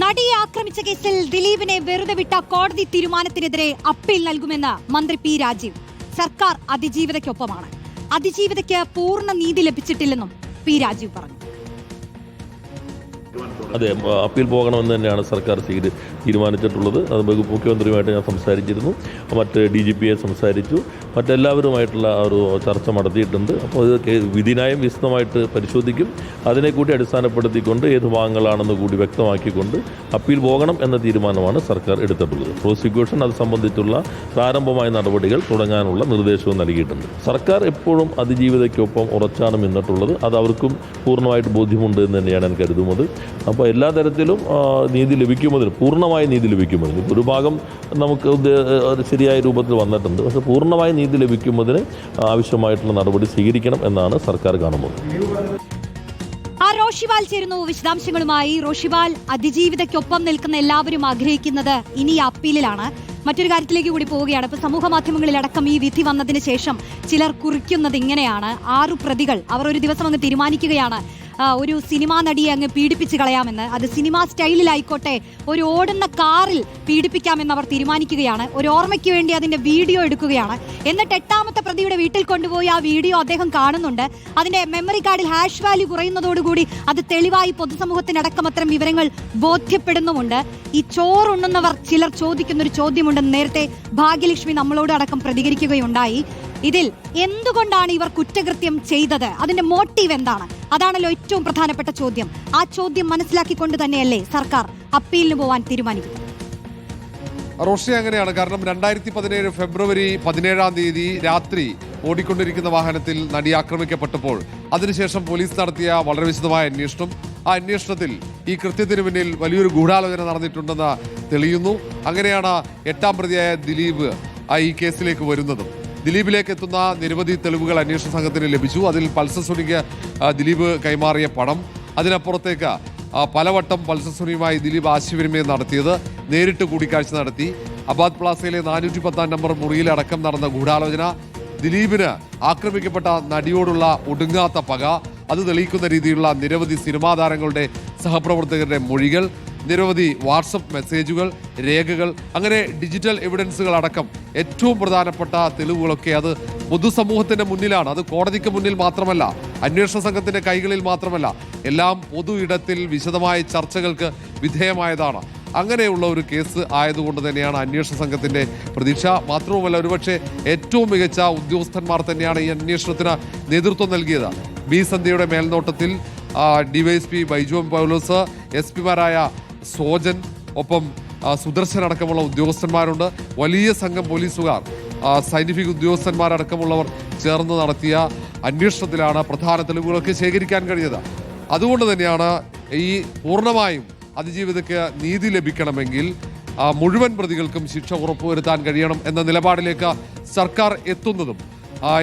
നടിയെ ആക്രമിച്ച കേസിൽ ദിലീപിനെ വെറുതെ വിട്ട കോടതി തീരുമാനത്തിനെതിരെ അപ്പീൽ നൽകുമെന്ന് മന്ത്രി പി രാജീവ്. സർക്കാർ അതിജീവിതയ്ക്കൊപ്പമാണ്. അതിജീവിതയ്ക്ക് പൂർണ നീതി ലഭിച്ചിട്ടില്ലെന്നും പി രാജീവ് പറഞ്ഞു. അതെ അപ്പീൽ പോകണമെന്ന് തന്നെയാണ് സർക്കാർ തീരുമാനിച്ചിട്ടുള്ളത്. അത് മുഖ്യമന്ത്രിയുമായിട്ട് ഞാൻ സംസാരിച്ചിരുന്നു. മറ്റ് ഡി ജി പിയെ സംസാരിച്ചു. മറ്റെല്ലാവരുമായിട്ടുള്ള ഒരു ചർച്ച നടത്തിയിട്ടുണ്ട്. അപ്പോൾ ഇത് വിധിനായം വിശദമായിട്ട് പരിശോധിക്കും. അതിനെ കൂടി അടിസ്ഥാനപ്പെടുത്തിക്കൊണ്ട് ഏത് ഭാഗങ്ങളാണെന്ന് കൂടി വ്യക്തമാക്കിക്കൊണ്ട് അപ്പീൽ പോകണം എന്ന തീരുമാനമാണ് സർക്കാർ എടുത്തിട്ടുള്ളത്. പ്രോസിക്യൂഷൻ അത് സംബന്ധിച്ചുള്ള പ്രാരംഭമായ നടപടികൾ തുടങ്ങാനുള്ള നിർദ്ദേശവും നൽകിയിട്ടുണ്ട്. സർക്കാർ എപ്പോഴും അതിജീവിതയ്ക്കൊപ്പം ഉറച്ചാണ് നിന്നിട്ടുള്ളത്. അത് അവർക്കും പൂർണമായിട്ട് ബോധ്യമുണ്ട് എന്ന് തന്നെയാണ് ഞാൻ കരുതുന്നത്. അപ്പോൾ എല്ലാ തരത്തിലും നീതി നീതി ലഭിക്കുന്നതിന് പൂർണമായ നീതി ലഭിക്കുന്നതിന് ഇപ്പോൾ ഒരു ഭാഗം നമുക്ക് ശരിയായ രൂപത്തിൽ വന്നിട്ടുണ്ട്. പക്ഷേ പൂർണമായ നീതി ലഭിക്കുന്നതിന് ആവശ്യമായിട്ടുള്ള നടപടി സ്വീകരിക്കണം എന്നാണ് സർക്കാർ കാണുന്നത്. ആ റോഷിവാൽ ചേരുന്നു വിശദാംശങ്ങളുമായി. റോഷിവാൽ അതിജീവിതയ്ക്കൊപ്പം നിൽക്കുന്ന എല്ലാവരും ആഗ്രഹിക്കുന്നത് ഇനി അപ്പീലിലാണ്. മറ്റൊരു കാര്യത്തിലേക്ക് കൂടി പോവുകയാണ്. ഇപ്പൊ സമൂഹ മാധ്യമങ്ങളിലടക്കം ഈ വിധി വന്നതിന് ശേഷം ചിലർ കുറിക്കുന്നത് ഇങ്ങനെയാണ്. ആറു പ്രതികൾ അവർ ഒരു ദിവസം അങ്ങ് തീരുമാനിക്കുകയാണ്. ഒരു സിനിമാ നടിയെ അങ്ങ് പീഡിപ്പിച്ച് കളയാമെന്ന്. അത് സിനിമാ സ്റ്റൈലിലായിക്കോട്ടെ ഒരു ഓടുന്ന കാറിൽ പീഡിപ്പിക്കാമെന്ന് അവർ തീരുമാനിക്കുകയാണ്. ഒരു ഓർമ്മയ്ക്ക് വേണ്ടി അതിന്റെ വീഡിയോ എടുക്കുകയാണ്. എന്നിട്ട് എട്ടാമത്തെ പ്രതിയുടെ വീട്ടിൽ കൊണ്ടുപോയി ആ വീഡിയോ അദ്ദേഹം കാണുന്നുണ്ട്. അതിന്റെ മെമ്മറി കാർഡിൽ ഹാഷ് വാല്യൂ കുറയുന്നതോടുകൂടി അത് തെളിവായി പൊതുസമൂഹത്തിനടക്കം അത്തരം വിവരങ്ങൾ ബോധ്യപ്പെടുന്നുമുണ്ട്. ഈ ചോറുണ്ണുന്നവർ ചിലർ ചോദിക്കുന്ന ഒരു ചോദ്യമുണ്ടെന്ന് നേരത്തെ ഭാഗ്യലക്ഷ്മി നമ്മളോട് അടക്കം പ്രതികരിക്കുകയുണ്ടായി. ഇതിൽ എന്തുകൊണ്ടാണ് ഇവർ കുറ്റകൃത്യം ചെയ്തത്? അതിന്റെ മോട്ടീവ് എന്താണ്? അതാണല്ലോ ഏറ്റവും പ്രധാനപ്പെട്ട ചോദ്യം. ആ ചോദ്യം മനസ്സിലാക്കിക്കൊണ്ട് തന്നെയല്ലേ സർക്കാർ അപ്പീലിന് പോവാൻ തീരുമാനിക്കുന്നത്? റോഷി അങ്ങനെയാണ്. കാരണം രണ്ടായിരത്തി പതിനേഴ് ഫെബ്രുവരി പതിനേഴാം തീയതി രാത്രി ഓടിക്കൊണ്ടിരിക്കുന്ന വാഹനത്തിൽ നടി ആക്രമിക്കപ്പെട്ടപ്പോൾ അതിനുശേഷം പോലീസ് നടത്തിയ വളരെ വിശദമായ അന്വേഷണം. ആ അന്വേഷണത്തിൽ ഈ കൃത്യത്തിന് പിന്നിൽ വലിയൊരു ഗൂഢാലോചന നടന്നിട്ടുണ്ടെന്ന് തെളിയുന്നു. അങ്ങനെയാണ് എട്ടാം പ്രതിയായ ദിലീപ് ഈ കേസിലേക്ക് വരുന്നതും. ദിലീപിലേക്ക് എത്തുന്ന നിരവധി തെളിവുകൾ അന്വേഷണ സംഘത്തിന് ലഭിച്ചു. അതിൽ പൾസർ സുനിക്ക് ദിലീപ് കൈമാറിയ പണം. അതിനപ്പുറത്തേക്ക് പലവട്ടം പൾസർ സുനിയുമായി ദിലീപ് ആശയവിനിമയം നടത്തിയത് നേരിട്ട് കൂടിക്കാഴ്ച നടത്തി. അബാദ് പ്ലാസയിലെ നാനൂറ്റി പത്താം നമ്പർ മുറിയിലടക്കം നടന്ന ഗൂഢാലോചന ദിലീപിന് ആക്രമിക്കപ്പെട്ട നടിയോടുള്ള ഒടുങ്ങാത്ത പക അത് തെളിയിക്കുന്ന രീതിയിലുള്ള നിരവധി സിനിമാ താരങ്ങളുടെ സഹപ്രവർത്തകരുടെ മൊഴികൾ നിരവധി വാട്സപ്പ് മെസ്സേജുകൾ രേഖകൾ അങ്ങനെ ഡിജിറ്റൽ എവിഡൻസുകൾ അടക്കം ഏറ്റവും പ്രധാനപ്പെട്ട തെളിവുകളൊക്കെ അത് പൊതുസമൂഹത്തിന്റെ മുന്നിലാണ്. അത് കോടതിക്ക് മുന്നിൽ മാത്രമല്ല അന്വേഷണ സംഘത്തിന്റെ കൈകളിൽ മാത്രമല്ല എല്ലാം പൊതു ഇടത്തിൽ വിശദമായ ചർച്ചകൾക്ക് വിധേയമായതാണ്. അങ്ങനെയുള്ള ഒരു കേസ് ആയതുകൊണ്ട് തന്നെയാണ് അന്വേഷണ സംഘത്തിന്റെ പ്രതീക്ഷ. മാത്രവുമല്ല ഒരുപക്ഷെ ഏറ്റവും മികച്ച ഉദ്യോഗസ്ഥന്മാർ തന്നെയാണ് ഈ അന്വേഷണത്തിന് നേതൃത്വം നൽകിയത്. ബി സന്ധ്യയുടെ മേൽനോട്ടത്തിൽ DYSP Baiju M Paulose S പിമാരായ Sojan ഒപ്പം സുദർശൻ അടക്കമുള്ള ഉദ്യോഗസ്ഥന്മാരുണ്ട്. വലിയ സംഘം പോലീസുകാർ ആ, സയന്റിഫിക് ഉദ്യോഗസ്ഥന്മാരടക്കമുള്ളവർ ചേർന്ന് നടത്തിയ അന്വേഷണത്തിലാണ് പ്രധാന തെളിവുകളൊക്കെ ശേഖരിക്കാൻ കഴിഞ്ഞത്. അതുകൊണ്ട് തന്നെയാണ് ഈ പൂർണമായും അതിജീവിതയ്ക്ക് നീതി ലഭിക്കണമെങ്കിൽ മുഴുവൻ പ്രതികൾക്കും ശിക്ഷ ഉറപ്പുവരുത്താൻ കഴിയണം എന്ന നിലപാടിലേക്ക് സർക്കാർ എത്തുന്നതും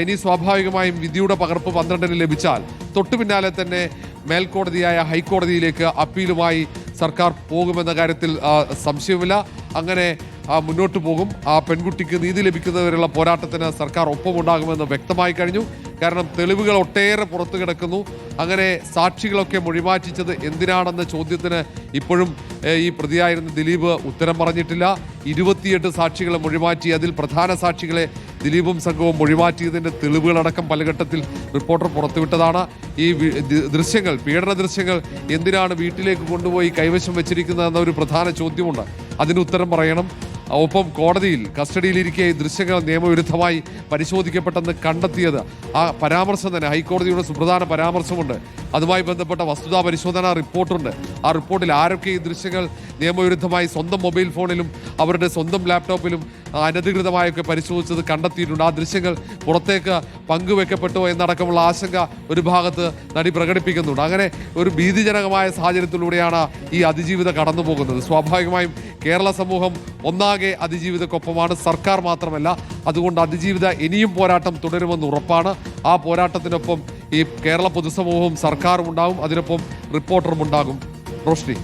ഇനി സ്വാഭാവികമായും വിധിയുടെ പകർപ്പ് പന്ത്രണ്ടിന് ലഭിച്ചാൽ തൊട്ടു പിന്നാലെ തന്നെ മേൽക്കോടതിയായ ഹൈക്കോടതിയിലേക്ക് അപ്പീലുമായി സർക്കാർ പോകുമെന്ന കാര്യത്തിൽ സംശയമില്ല അങ്ങനെ മുന്നോട്ട് പോകും. ആ പെൺകുട്ടിക്ക് നീതി ലഭിക്കുന്നവരുള്ള പോരാട്ടത്തിന് സർക്കാർ ഒപ്പമുണ്ടാകുമെന്ന് വ്യക്തമായി കഴിഞ്ഞു. കാരണം തെളിവുകൾ ഒട്ടേറെ പുറത്തു കിടക്കുന്നു. അങ്ങനെ സാക്ഷികളൊക്കെ മൊഴിമാറ്റിച്ചത് എന്തിനാണെന്ന ചോദ്യത്തിന് ഇപ്പോഴും ഈ പ്രതിയായിരുന്ന ദിലീപ് ഉത്തരം പറഞ്ഞിട്ടില്ല. ഇരുപത്തിയെട്ട് സാക്ഷികളെ മൊഴിമാറ്റി അതിൽ പ്രധാന സാക്ഷികളെ ദിലീപും സംഘവും മൊഴിമാറ്റിയതിന്റെ തെളിവുകളടക്കം പല ഘട്ടത്തിൽ റിപ്പോർട്ടർ പുറത്തുവിട്ടതാണ്. ഈ ദൃശ്യങ്ങൾ പീഡന ദൃശ്യങ്ങൾ എന്തിനാണ് വീട്ടിലേക്ക് കൊണ്ടുപോയി കൈവശം വെച്ചിരിക്കുന്നത് എന്ന ഒരു പ്രധാന ചോദ്യമുണ്ട്. അതിന് ഉത്തരം പറയണം. ഒപ്പം കോടതിയിൽ കസ്റ്റഡിയിലിരിക്കെ ദൃശ്യങ്ങൾ നിയമവിരുദ്ധമായി പരിശോധിക്കപ്പെട്ടെന്ന് കണ്ടെത്തിയത് ആ പരാമർശം തന്നെ. ഹൈക്കോടതിയുടെ സുപ്രധാന പരാമർശമുണ്ട്. അതുമായി ബന്ധപ്പെട്ട വസ്തുതാ പരിശോധനാ റിപ്പോർട്ടുണ്ട്. ആ റിപ്പോർട്ടിൽ ആരൊക്കെ ഈ ദൃശ്യങ്ങൾ നിയമവിരുദ്ധമായി സ്വന്തം മൊബൈൽ ഫോണിലും അവരുടെ സ്വന്തം ലാപ്ടോപ്പിലും അനധികൃതമായൊക്കെ പരിശോധിച്ചത് കണ്ടെത്തിയിട്ടുണ്ട്. ആ ദൃശ്യങ്ങൾ പുറത്തേക്ക് പങ്കുവെക്കപ്പെട്ടോ എന്നടക്കമുള്ള ആശങ്ക ഒരു ഭാഗത്ത് നടി പ്രകടിപ്പിക്കുന്നുണ്ട്. അങ്ങനെ ഒരു ഭീതിജനകമായ സാഹചര്യത്തിലൂടെയാണ് ഈ അതിജീവിത കടന്നു പോകുന്നത് സ്വാഭാവികമായും കേരള സമൂഹം ഒന്നാകെ അതിജീവിതക്കൊപ്പമാണ്. സർക്കാർ മാത്രമല്ല അതുകൊണ്ട് അതിജീവിത ഇനിയും പോരാട്ടം തുടരുമെന്ന് ഉറപ്പാണ്. ആ പോരാട്ടത്തിനൊപ്പം ഈ കേരള പൊതുസമൂഹവും സർക്കാരും ഉണ്ടാകും അതിനൊപ്പം റിപ്പോർട്ടറും ഉണ്ടാകും. റോഷ്നി.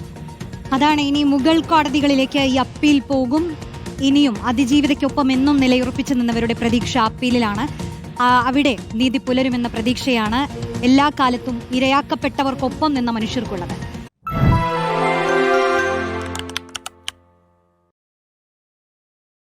അതാണ് ഇനി മുഗൾ കോടതികളിലേക്ക് ഈ അപ്പീൽ പോകും. ഇനിയും അതിജീവിതയ്ക്കൊപ്പം എന്നും നിലയുറപ്പിച്ചു നിന്നവരുടെ പ്രതീക്ഷ അപ്പീലിലാണ്. അവിടെ നീതി പുലരുമെന്ന പ്രതീക്ഷയാണ് എല്ലാ കാലത്തും ഇരയാക്കപ്പെട്ടവർക്കൊപ്പം നിന്ന മനുഷ്യർക്കുള്ളത്.